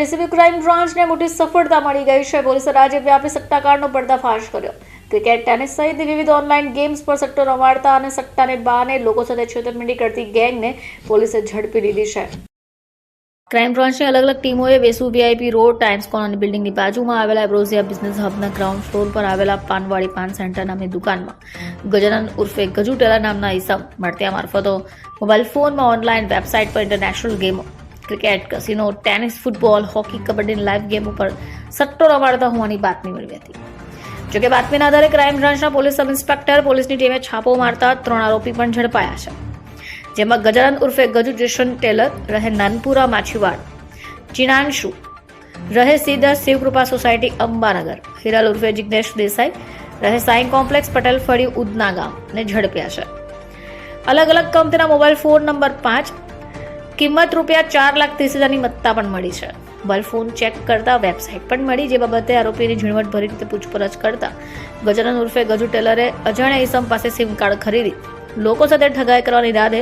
Recipe crime બ્રાન્ચને મોટી સફળતા મળી ગઈ છે. પોલીસે રાજ્યવ્યાપી સટ્ટાકારનો પર્દાફાશ કર્યો. ક્રિકેટ, ટેનિસ સહિત વિવિધ ઓનલાઈન ગેમ્સ પર સટ્ટો રમાડતા અને સટ્ટાને બહાને લોકો સાથે છેતરપિંડી કરતી ગેંગને પોલીસે ઝડપી લીધી છે. ક્રાઇમ બ્રાન્ચની અલગ અલગ ટીમોએ Vesu VIP road Times colony બિલ્ડિંગની બાજુમાં આવેલા એબ્રોઝિયા બિઝનેસ હબના ગ્રાઉન્ડ ફ્લોર પર આવેલા પાનવાડી પાન સેન્ટર નામની દુકાનમાં ગજાનન ઉર્ફે ગજુટેલા નામના ઈસમ મળતિયા મારફતો મોબાઈલ ફોનમાં ઓનલાઈન વેબસાઇટ પર ઇન્ટરનેશનલ ગેમો cricket casino tennis football hockey કબડ્ડીની live game ઉપર સટ્ટો રમાડતા હોવાની બાતમી મળી હતી. જોકે બાતમીના આધારે ક્રાઇમ બ્રાન્ચના પોલીસ સબ ઇન્સ્પેક્ટર પોલીસની ટીમે છાપો મારતા ત્રણ આરોપી પણ ઝડપાયા છે. જેમાં ગજાનંદ ઉર્ફે ગજુ જશવંત ટેલર રહે નાનપુરા માછીવાડ ચિનાંશુ રહે સીધા શિવકૃપા સોસાયટી અંબાનગર, હિરાલ ઉર્ફે જિગ્નેશ દેસાઈ રહે સાઈ કોમ્પ્લેક્સ પટેલ ફળી ઉદના ગામ ને ઝડપ્યા છે. અલગ અલગ કંપનીના મોબાઈલ ફોન નંબર પાંચ કિંમત રૂપિયા ચાર લાખ ત્રીસ હજારની મત્તા પણ મળી છે. મોબાઈલ ફોન ચેક કરતા વેબસાઇટ પણ મળી જે બાબતે આરોપીની ઝીણવટભરી રીતે પૂછપરછ કરતા ગજાનન ઉર્ફે ગજુ ટેલરે અજાણ્યા ઈસમ પાસે સિમ કાર્ડ ખરીદી. લોકો સાથે ઠગાઈ કરવાની ઈરાદે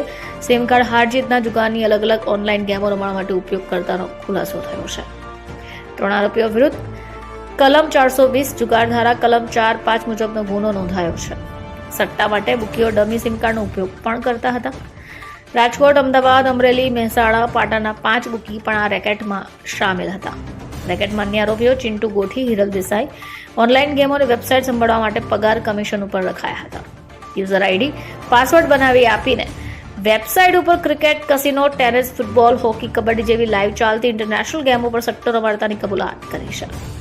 સિમ કાર્ડ હાર જીતના જુગારની અલગ અલગ ઓનલાઈન ગેમો રમવા માટે ઉપયોગ કરતાનો ખુલાસો થયો છે. ત્રણ આરોપીઓ વિરુદ્ધ કલમ ચારસો વીસ જુગાર ધારા કલમ ચાર પાંચ મુજબનો ગુનો નોંધાયો છે. સટ્ટા માટે બુકીઓ ડમી સિમ કાર્ડનો ઉપયોગ પણ કરતા હતા. રાજકોટ, અમદાવાદ, અમરેલી, મહેસાણા, પાટણના પાંચ બુકી પણ આ રેકેટમાં સામેલ હતા. રેકેટમાં અન્ય આરોપીઓ ચિંટુ ગોઠી, હિરલ દેસાઈ, ઓનલાઈન અને વેબસાઇટ સંભાળવા માટે પગાર કમિશન ઉપર રખાયા હતા. યુઝર આઈડી, પાસવર્ડ બનાવી આપીને વેબસાઇટ ઉપર cricket, casino, tennis, football, hockey, kabaddi જેવી લાઈવ ચાલતી ઇન્ટરનેશનલ ગેમો પર સટ્ટો રમાડતાની કબૂલાત કરી છે.